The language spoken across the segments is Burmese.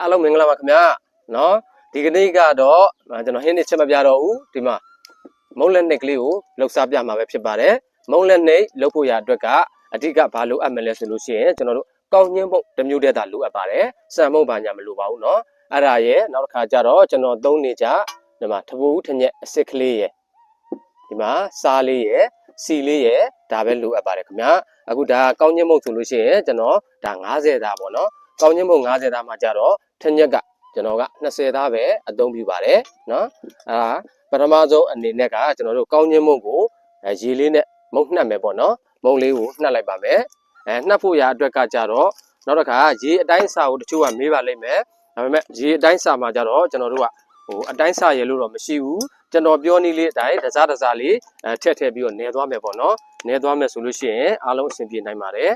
အားလုံးမင်္ဂလာပါခင်ဗျာနော်ဒီကနေ့ကတော့ကျွန်တော်ဟင်းနေချက်မပြတော့ဘူးဒီမှာမုံလက်နှိပ်ကလေးကိုလှုပ်ရှားပြမှာပဲဖြစ်ပါတယ်မုံလက်နှိပ်လှုပ်ဖို့ရအတွက်ကအဓိကဘာလို့အပ်မလဲဆိုလို့ရှိရင်ကျွန်တော်တို့ကောင်းညင်းပုံတစ်မျိုးတည်းသာလိုအပ်ပါတယ်စံမုံဘာညာမလိုပါဘူးနော်အဲ့ဒါရဲ့နောက်တစ်ခါကျတော့ကျွန်တော်သုံးနေကြဒီမှာထပူးထညက်အစ်စ်ကလေးရဲ့ဒီမှာစားလေးရဲ့စီလေးရဲ့ဒါပဲလိုအပ်ပါတယ်ခင်ဗျာအခုဒါကောင်းညင်းပုံဆိုလို့ရှိရင်ကျွန်တော်ဒါ90သားပေါ့နော်ကောင်းချင်းမုံ90သားမှာကြတော့ ထက်ညက်ကကျွန်တော်က20သားပဲအသုံးပြုပါတယ်နော်အဲဒါပထမဆုံးအနေနဲ့ကကျွန်တော်တို့ကောင်းခြင်းမုံကိုရေလေးနဲ့မုံနှက်မယ်ပေါ့နော်မုံလေးကိုနှက်လိုက်ပါမယ်အဲနှက်ဖို့ရာအတွက်ကကြတော့နောက်တစ်ခါရေအတိုင်းစာကိုတချို့ကမေးပါလိမ့်မယ်ဒါပေမဲ့ရေအတိုင်းစာမှာကြတော့ကျွန်တော်တို့ကဟိုအတိုင်းစာရေလို့တော့မရှိဘူးကျွန်တော်ပြောနည်းလေးအတိုင်းတစားတစားလေးအဲထက်ထည့်ပြီးတော့နေသွားမယ်ပေါ့နော်နေသွားမယ်ဆိုလို့ရှိရင်အားလုံးအဆင်ပြေနိုင်ပါတယ်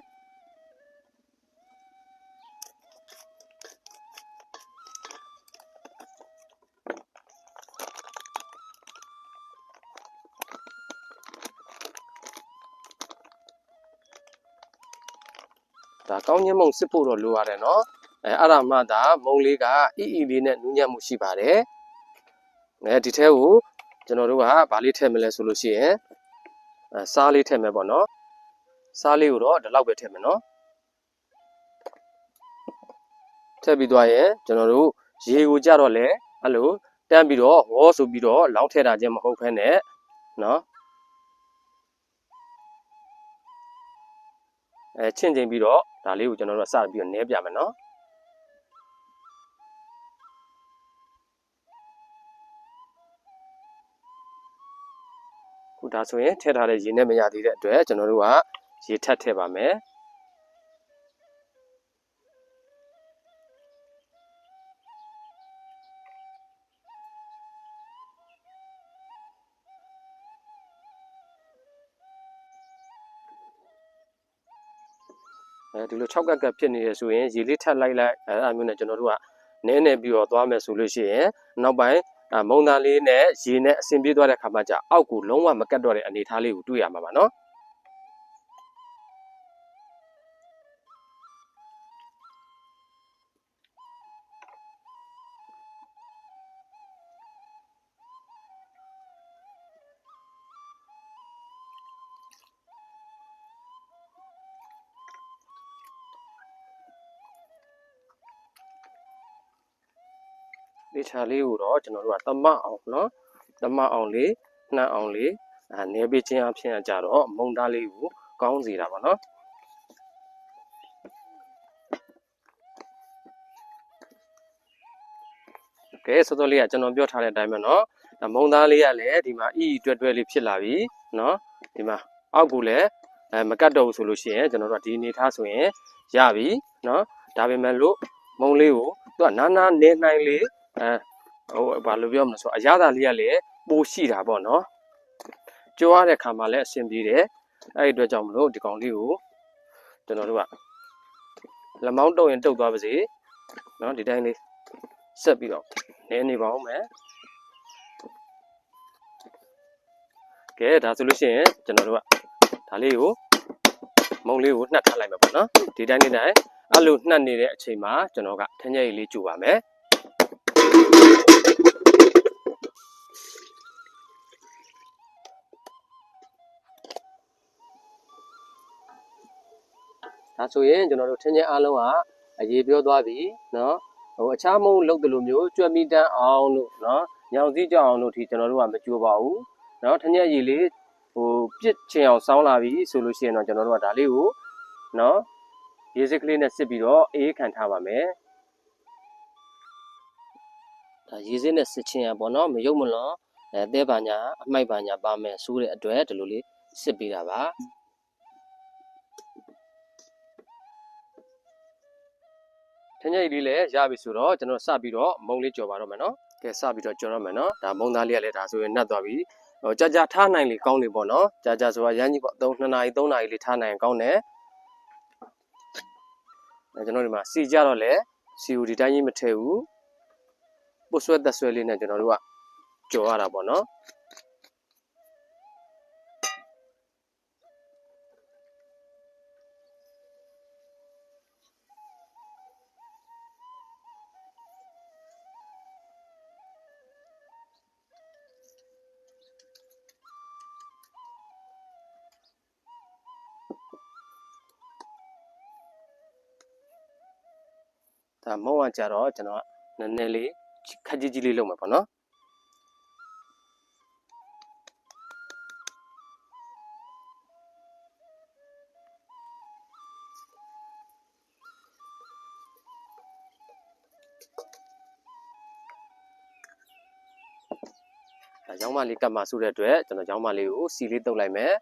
ဒါကောင်းညင်းမုံစစ်ဖို့တော့လိုရတယ်နော်အဲအဲ့ဒါမှဒါမုံလေးကအီအီလေးနဲ့နူးညံ့မှုရှိပါတယ်ငဲဒီထဲကိုကျွန်တော်တို့ကဗာလေးထည့်မလဲဆိုလို့ရှိရင်အဲစားလေးထည့်မယ်ပေါ့နော်စားလေးကိုတော့ဒီလောက်ပဲထည့်မယ်နော်ထည့်ပြီးသွားရင်ကျွန်တော်တို့ရေကိုကြတော့လဲအဲ့လိုတန်းပြီးတော့ဝေါဆိုပြီးတော့လောင်းထည့်တာချင်းမဟုတ်ဖ ೇನೆ နော် အဲချင့်ချိန်ပြီးတော့ဒါလေးကိုကျွန်တော်တို့ကစပြီးတော့နဲပြမယ်နော်ခုဒါဆိုရင်ထည့်ထားတဲ့ရေနဲ့မရသေးတဲ့အတွက်ကျွန်တော်တို့ကရေထပ်ထည့်ပါမယ် အဲဒီလို6ကက်ကက်ဖြစ်နေရဆိုရင်ရေလေးထပ်လိုက်လိုက်အဲအဲ့မျိုးနဲ့ကျွန်တော်တို့ကနဲနေပြီးတော့သွားမယ်ဆိုလို့ရှိရင်နောက်ပိုင်းအာမုံသားလေးနဲ့ရေနဲ့အဆင်ပြေသွားတဲ့ခါမှကျအောက်ကိုလုံးဝမကတ်တော့တဲ့အနေအထားလေးကိုတွေ့ရမှာပါနော် လေချာလေးကိုတော့ကျွန်တော်တို့ကသမအောင်เนาะသမအောင်လေးနှမ်းအောင်လေးအာနေပေးခြင်းအဖြစ်အကြတော့မုံသားလေးကိုကောင်းစေတာပါเนาะကဲစောစောလေးကကျွန်တော်ပြောထားတဲ့အတိုင်းပဲเนาะဒါမုံသားလေးကလည်းဒီမှာအီအီတွဲတွဲလေးဖြစ်လာပြီเนาะဒီမှာအောက်ကူလည်းအဲမကတ်တော့ဘူးဆိုလို့ရှိရင်ကျွန်တော်တို့ကဒီအနေထားဆိုရင်ရပြီเนาะဒါပေမဲ့လို့မုံလေးကိုသူကနားနားနေနိုင်လေး အဲဟိုဘာလို့ပြောမလဲဆိုအရသာလေးကလည်းပိုရှိတာပေါ့နော်ကြွားတဲ့ခါမှာလည်းအဆင်ပြေတယ်အဲ့ဒီအတွက်ကြောင့်မလို့ဒီကောင်လေးကိုကျွန်တော်တို့ကလက်မောင်းတုပ်ရင်တုပ်သွားပါစေနော်ဒီတိုင်းလေးဆက်ပြီးတော့နည်းနေပါဦးမယ်ကဲဒါဆိုလို့ရှိရင်ကျွန်တော်တို့ကဒါလေးကိုမုံလေးကိုနှက်ထားလိုက်မယ်ပေါ့နော်ဒီတိုင်းလေးတိုင်းအဲ့လိုနှက်နေတဲ့အချိန်မှာကျွန်တော်ကထင်းကျက်ရည်လေးကြူပါမယ် ဒါဆိုရင်ကျွန်တော်တို့ထင်းချင်းအားလုံးကအရေးပြောသွားပြီနော်ဟိုအခြားမုံလောက်တယ်လို့မျိုးကြွက်မီတန်းအောင်လို့နော်ညောင်စည်းကြောင်အောင်လို့ဒီကျွန်တော်တို့ကမကြိုးပါဘူးနော်ထင်းချင်းရည်လေးဟိုပြစ်ချင်အောင်စောင်းလာပြီဆိုလို့ရှိရင်တော့ကျွန်တော်တို့ကဒါလေးကိုနော်ရေစစ်ကလေးနဲ့စစ်ပြီးတော့အေးခံထားပါမယ်ဒါရေစစ်နဲ့စစ်ချင်ရပေါ့နော်မရုပ်မလွန်အဲတဲပါညာအမိုက်ပါညာပါမယ်ဆိုးတဲ့အတွက်ဒီလိုလေးစစ်ပေးတာပါ ထင်းကြီးလေးလည်းရပြီဆိုတော့ကျွန်တော်စပြီးတော့မုံလေးကြော်ပါတော့မယ်နော်ကဲစပြီးတော့ကြော်တော့မယ်နော်ဒါမုံသားလေးကလည်းဒါဆိုရင်နှက်သွားပြီဟိုကြာကြာထားနိုင်လေကောင်းလေပေါ့နော်ကြာကြာဆိုတာရမ်းကြီးပေါ့3 2နာရီ3နာရီလေးထားနိုင်ရင်ကောင်းတယ်အဲကျွန်တော်ဒီမှာစီကြတော့လေစီကိုဒီတိုင်းကြီးမထည့်ဘူးပုတ်ဆွဲသက်ဆွဲလေးနဲ့ကျွန်တော်တို့ကကြော်ရတာပေါ့နော် ဒါမုံကကြတော့ကျွန်တော်နည်းနည်းလေးခက်ကြီးကြီးလေးလုပ်မှာပေါ့နော်ဒါကြောင်းမလေးကတ်မှာစုတဲ့အတွက်ကျွန်တော်ကြောင်းမလေးကိုစီလေးတုပ်လိုက်မယ်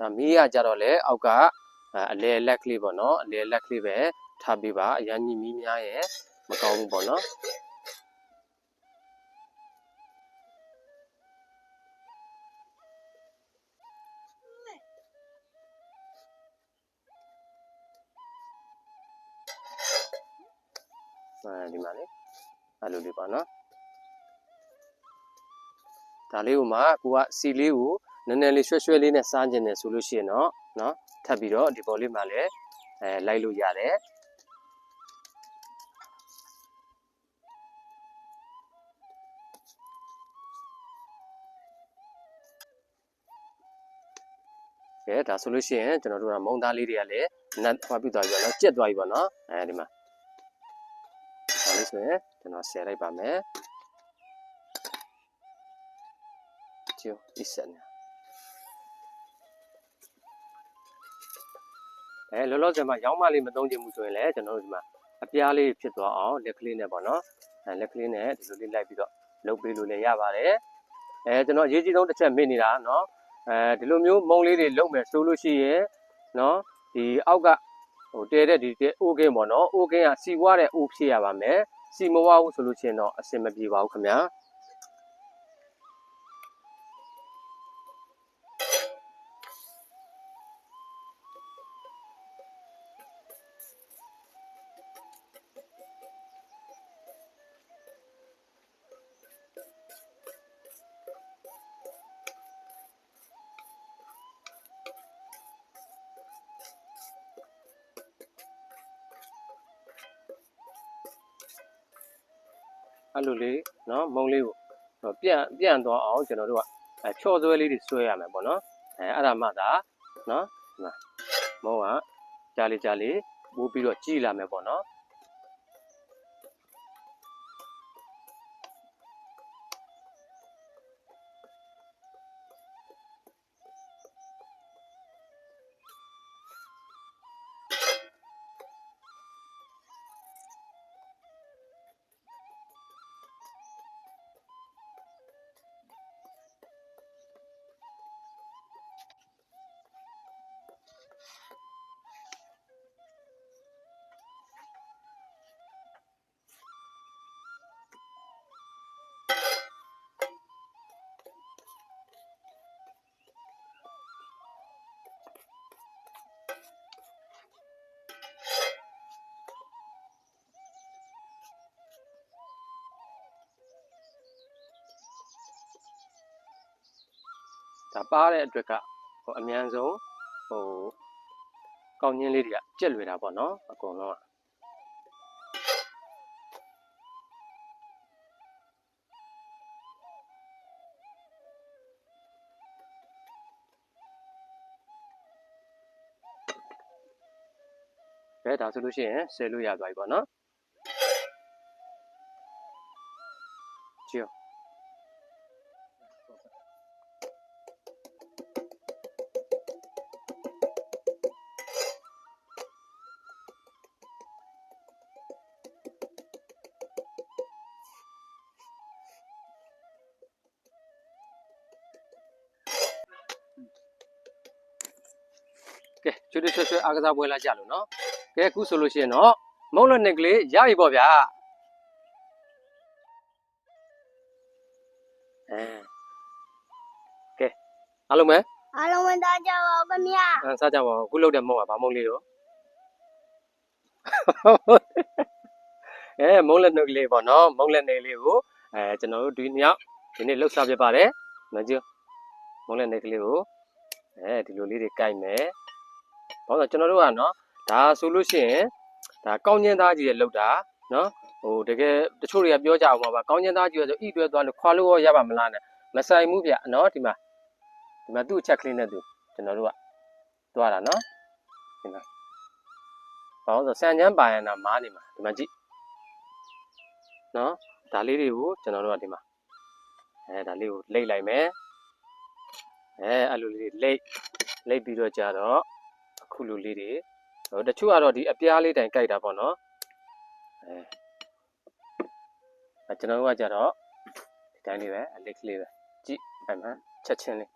ဒါမီးရကြတော့လေအောက်ကအဲအလဲလက်ကလေးပေါ့နော်အလဲလက်ကလေးပဲထားပေးပါအရင်ကြီးမီးများရဲ့မကောင်းဘူးပေါ့နော်အဲဒီမှာလေအဲ့လိုလေးပေါ့နော်ဒါလေးကိုမှကိုကစီလေးကို နည်းနည်းလေးရွှဲရွှဲလေးနဲ့စားကျင်တယ်ဆိုလို့ရှိရင်တော့နော်ထပ်ပြီးတော့ဒီပေါ်လေးမှာလည်းအဲလိုက်လို့ရတယ်ဲဒါဆိုလို့ရှိရင်ကျွန်တော်တို့ကမုံသားလေးတွေကလည်းနတ်ဖွားပြသွားပြီပေါ့နော်ကြက်သွားပြီပေါ့နော်အဲဒီမှာဒါလေးဆိုရင်ကျွန်တော်ဆယ်လိုက်ပါမယ်ကျိုးဣစက် အဲလောလောဆယ်မှာရောင်းမလေးမသုံးချင်ဘူးဆိုရင်လည်းကျွန်တော်တို့ဒီမှာအပြားလေးဖြစ်သွားအောင်လက်ကလေးနဲ့ပေါ့နော်အဲလက်ကလေးနဲ့ဒီလိုလေးလိုက်ပြီးတော့လုပ်ပေးလို့လည်းရပါတယ်အဲကျွန်တော်အရေးကြီးဆုံးတစ်ချက်မေ့နေတာနော်အဲဒီလိုမျိုးမုံလေးတွေလုပ်မယ်ဆိုလို့ရှိရင်နော်ဒီအောက်ကဟိုတဲတဲ့ဒီတဲအိုကင်းပေါ့နော်အိုကင်းကစီပွားတဲ့အိုဖြစ်ရပါမယ်စီမဝဘူးဆိုလို့ရှိရင်တော့အဆင်မပြေပါဘူးခင်ဗျာ အဲ့လိုလေးနော်မုံလေးကိုပြန့်ပြန့်သွားအောင်ကျွန်တော်တို့ကဖြော့ဆွဲလေးတွေဆွဲရမယ်ပေါ့နော်အဲအဲ့ဒါမှသာနော်မုံကကြားလေးကြားလေးပို့ပြီးတော့ကြည်လာမယ်ပေါ့နော် ဒါပါတဲ့အတွက်ကဟိုအမြန်ဆုံးဟိုကောင်းချင်းလေးတွေကကြက်လွယ်တာပေါ့နော်အကုန်လုံးကကဲဒါဆိုလို့ရှိရင်ဆယ်လို့ရသွားပြီပေါ့နော်ကြ ည့်ကဲကျွတ်ကျွတ်ကျွတ်အားကစားပွဲလာကြလို့နော်ကဲအခုဆိုလို့ရှိရင်တော့မုံလက်နှစ်ကလေးရပြီပေါ့ဗျာအဲကဲအားလုံးပဲအားလုံးဝင်သားကြပါဦးခင်ဗျာအဲစားကြပါဦးအခုလောက်တဲ့မုံကဗာမုံလေးတော့အဲမုံလက်နှစ်ကလေးပေါ့နော်မုံလက်နှစ်လေးကိုအဲကျွန်တော်တို့ဒီညဒီနေ့လှုပ်ရှားပြပါတယ်မကြည့်မုံလက်နှစ်ကလေးကိုအဲဒီလိုလေးတွေကိုက်မယ် ဘာလို့လဲကျွန်တော်တို့ကနော်ဒါဆိုလို့ရှိရင်ဒါကောင်းကျင်းသားကြီးရဲ့လောက်တာနော်ဟိုတကယ်တချို့တွေကပြောကြအောင်ပါကောင်းကျင်းသားကြီးရဲ့ဆိုဣတွဲသွားလို့ခွာလို့ရောရပါမလားနဲ့မဆိုင်ဘူးဗျနော်ဒီမှာဒီမှာသူ့အချက်ကလေးနဲ့သူကျွန်တော်တို့ကသွားတာနော်ဒီမှာဘာလို့လဲဆိုဆန်ချမ်းပါရန်တာမားနေမှာဒီမှာကြည့်နော်ဒါလေးတွေကိုကျွန်တော်တို့ကဒီမှာအဲဒါလေးကိုလိတ်လိုက်မယ်အဲအဲ့လိုလေးလိတ်လိတ်ပြီးတော့ကြတော့အ ခုလိုလေးတွေဟိုတချို့ကတော့ဒီအပြားလေးတိုင်ကြိုက်တာပေါ့နော်အဲအဲကျွန်တော်တို့ကကြတော့ဒီတိုင်းလေးပဲအလစ်ကလေးပဲကြည့်အဲ့မှာချက်ချင်းလေး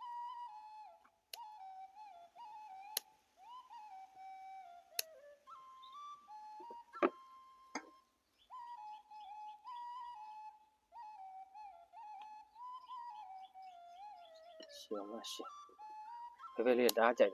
ရှင်မရှိဘယ်ဘယ်လေးတားကြို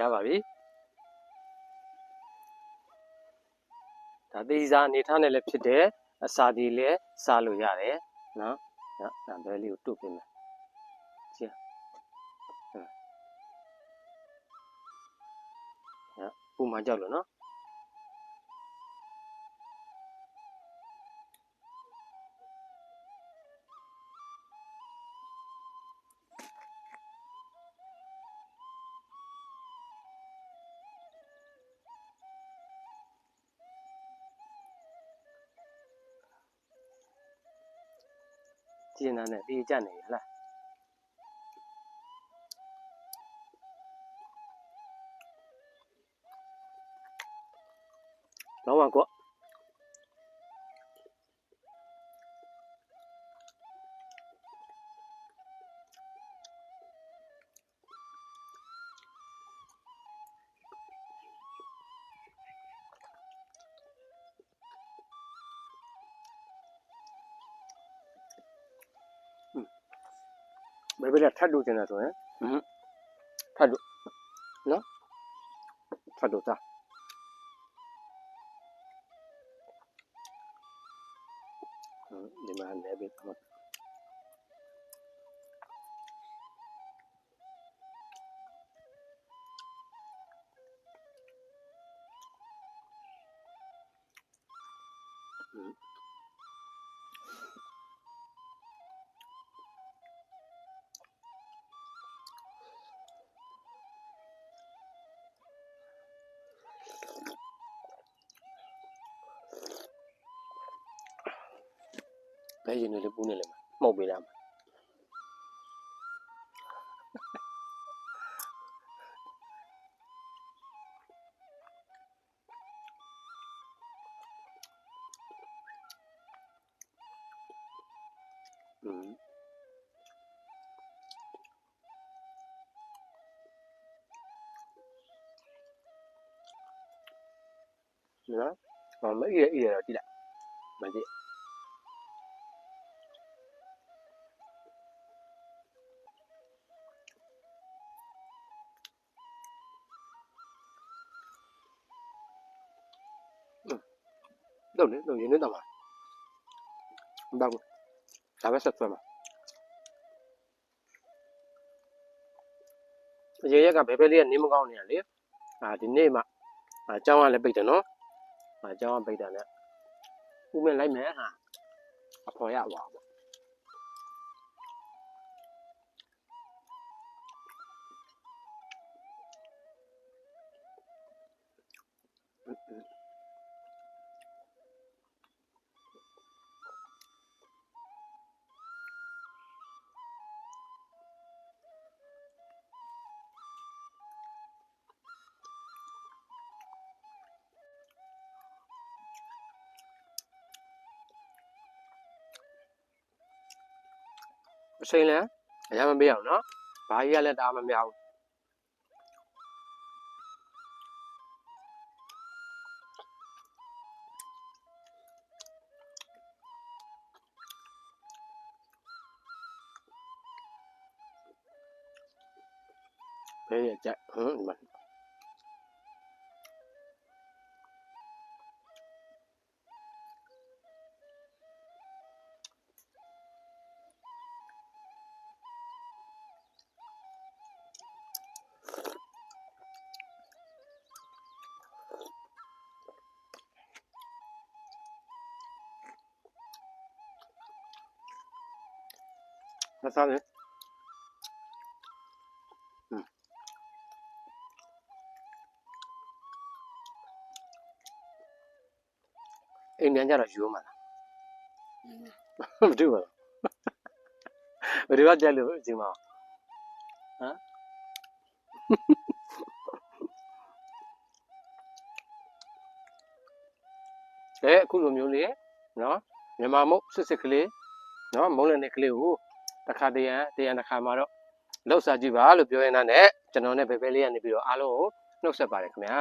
ရပါပြီဒါသေးစားအနေထားနဲ့လည်းဖြစ်တယ်အစာဒီလည်းစားလို့ရတယ်နော်နော်ဒါဘဲလေးကိုတုတ်ပြင်မယ်ကြည့်ဟုတ်နော်ပူမှကြောက်လို့နော် ကျင်းသားနဲ့တေးကြနေရလားလောင်းပါကော တ်လို့ကျင်တာဆိုရင်ဟမ်ထတ်လို့နော်ထတ်လို့သားဟမ်ဒီမှာလည်းပဲ တော့ဘယ်ရင်လေးပူးနေလဲမမှု တ်ပေးတာမှာอืมနော်မမအေးရအေးရတော့ကြည့်လိုက်မကြည့် đâu đấy đâu đến đến đâu mà đâu chả biết sạch rồi mà giờ giờ cả bé bé liền nếu mà con này liền à thì nên mà à trong là bị nó à trong bị đó nè u men lấy mẹ hả à thôi à wow Mm-mm. အချိန်လဲအများမပေးအောင်နော်ဘာကြီးကလည်းဒါမများဘူးဘယ်ရကြ ဆက်စားလေอืมအိမ်ပြန်ကြတော့ယူမှာလားမတူပါဘူးဘယ်လိုကြက်လို့ဒီမှာဟမ်အဲအခုလိုမျိုးလေးနော်မြန်မာမုတ်စစ်စစ်ကလေးနော်မုံလည်းနဲ့ကလေးကို တစ်ခါတရံတရံတစ်ခါမှာတော့လှုပ်ရှားကြည့်ပါလို့ပြောရင်လည်းကျွန်တော်နဲ့ဘယ်ဘဲလေးကနေပြီးတော့အားလုံးကိုနှုတ်ဆက်ပါတယ်ခင်ဗျာ